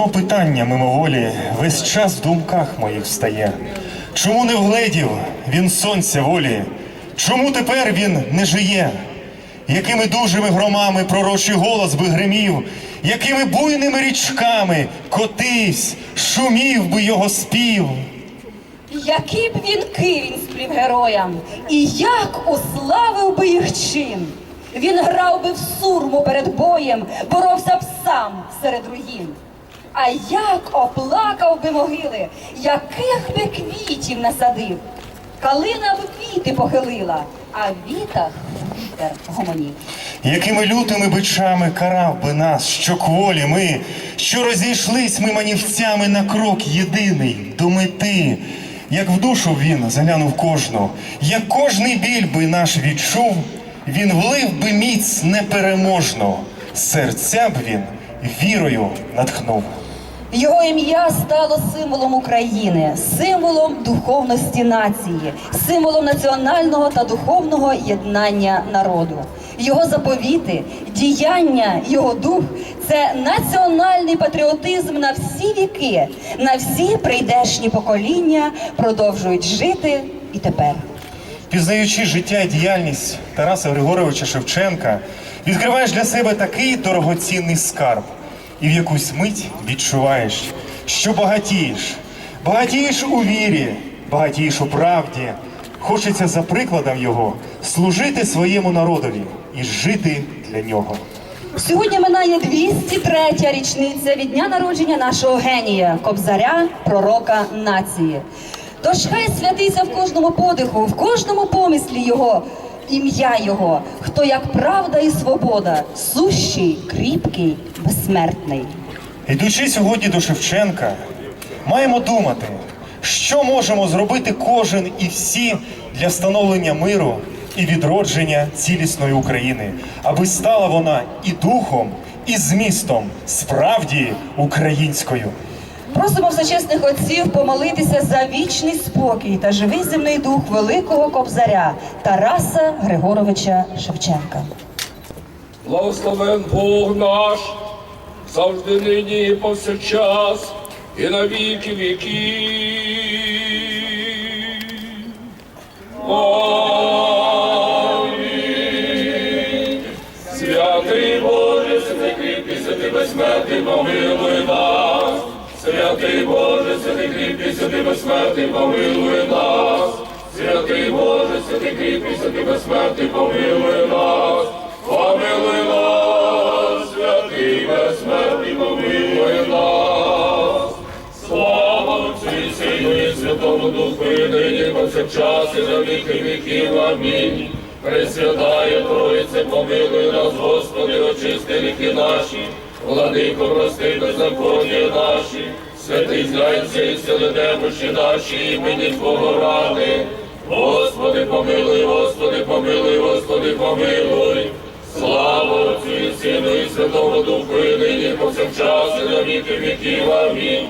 Одно питання мимоволі весь час в думках моїх встає. Чому не вгледів він сонця волі? Чому тепер він не жиє? Якими дужими громами пророчий голос би гримів, якими буйними річками котивсь, шумів би його спів. Які б вінки він сплів героям, і як уславив би їх чин. Він грав би в сурму перед боєм, боровся б сам серед руїн. А як оплакав би могили, яких би квітів насадив. Калина б квіти похилила, а вітах вітер гомонів. Якими лютими бичами карав би нас, що кволі ми, що розійшлись ми манівцями на крок єдиний до мети, як в душу він заглянув кожну, як кожний біль би наш відчув, він влив би міць непереможну, серця б він вірою натхнув. Його ім'я стало символом України, символом духовності нації, символом національного та духовного єднання народу. Його заповіти, діяння, його дух це національний патріотизм на всі віки, на всі прийдешні покоління продовжують жити і тепер. Пізнаючи життя і діяльність Тараса Григоровича Шевченка, відкриваєш для себе такий дорогоцінний скарб, і в якусь мить відчуваєш, що багатієш, багатієш у вірі, багатієш у правді. Хочеться за прикладом його служити своєму народові і жити для нього. Сьогодні минає 203-я річниця від дня народження нашого генія, кобзаря, пророка нації. Тож хай святиться в кожному подиху, в кожному помислі його, ім'я його, хто як правда і свобода, сущий, кріпкий, безсмертний. Йдучи сьогодні до Шевченка, маємо думати, що можемо зробити кожен і всі для встановлення миру і відродження цілісної України, аби стала вона і духом, і змістом справді українською. Просимо всечесних отців помолитися за вічний спокій та живий земний дух великого кобзаря Тараса Григоровича Шевченка. Благословен Бог наш, завжди нині і повсякчас, і на віки. Амінь. Святий Боже, святий кріпкий, святий безсмертний, помилуй. Святий Боже, святий кріпкий, святий безсмертний, помилуй нас. Святий Боже, святий кріпкий, святий безсмертний, помилуй нас. Помилуй нас, святий безсмертний, помилуй нас. Слава Отцю і Сину і Святому Духу, і нині, повсякчас, і на віки віків. Амінь. Пресвятає Троїце, помилуй нас, Господи, очисти віки наші, владико, прости беззаконня наші, святий зглянься і сили немощі наші, імені Твого ради. Господи, помилуй, Господи, помилуй, Господи, помилуй. Слава Отцю і Сину і Святому Духу, і нині, повсякчас, і на віки віків. Амінь.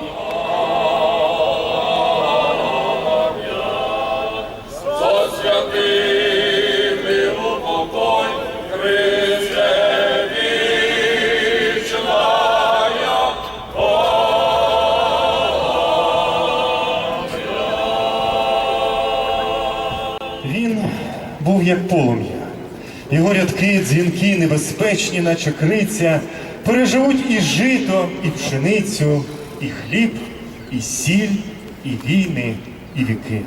Як полум'я. Його рядки, дзвінки, небезпечні, наче криця, переживуть і жито, і пшеницю, і хліб, і сіль, і війни, і віки.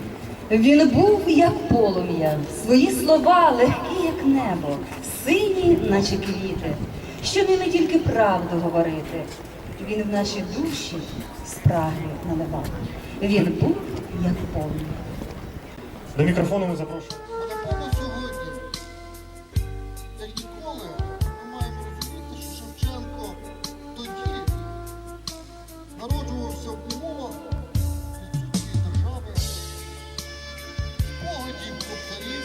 Він був як полум'я, свої слова легкі, як небо, сині, наче квіти, що ними тільки правду говорити. Він в наші душі спраги наливав. Він був як полум'я. До мікрофону ми запрошуємо. Спогадів кобзарів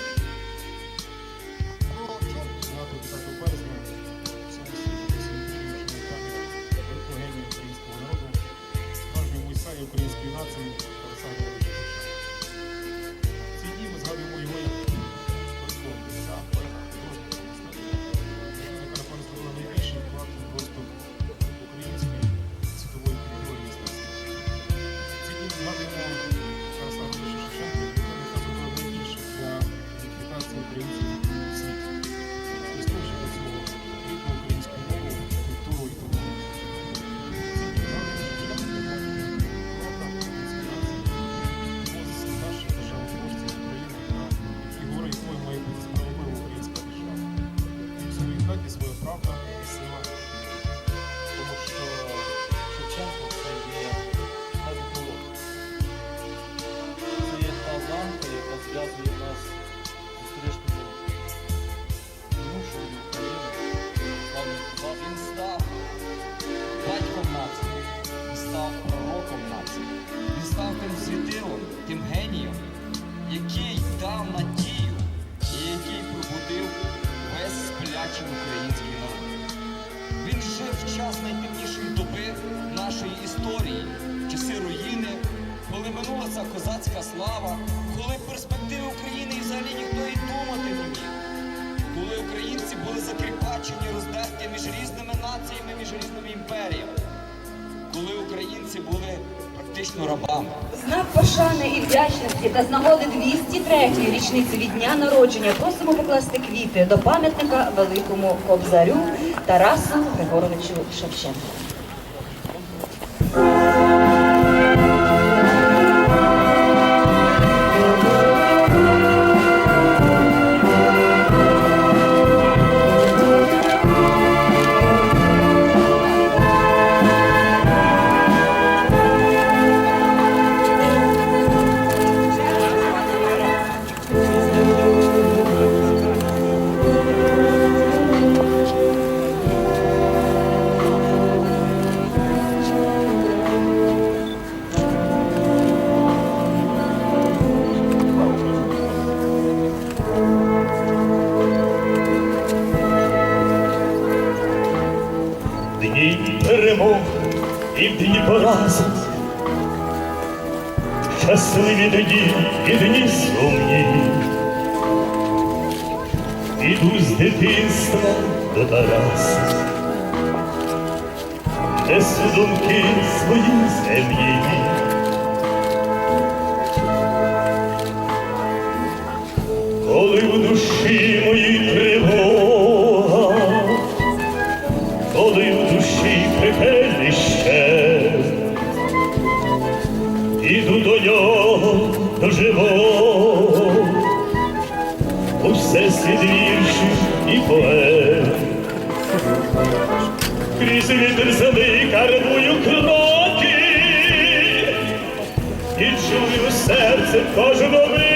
про чорні Згадую 10 березня саме світі сьогоднішньої пам'ять українського народу, справжнього і української нації були закріпачені, роздерті між різними націями, між різними імперіями, коли українці були практично рабами. Знак пошани і вдячності та з нагоди 203-ї річниці від дня народження просимо покласти квіти до пам'ятника Великому Кобзарю Тарасу Григоровичу Шевченку. Щасливі дні і дні сумні. Іду з дитинства до Тараса, несу думки свої земні. Коли в душі моїй тривога, коли Крізь вітер зими карбую кроки, і чую серце кожного.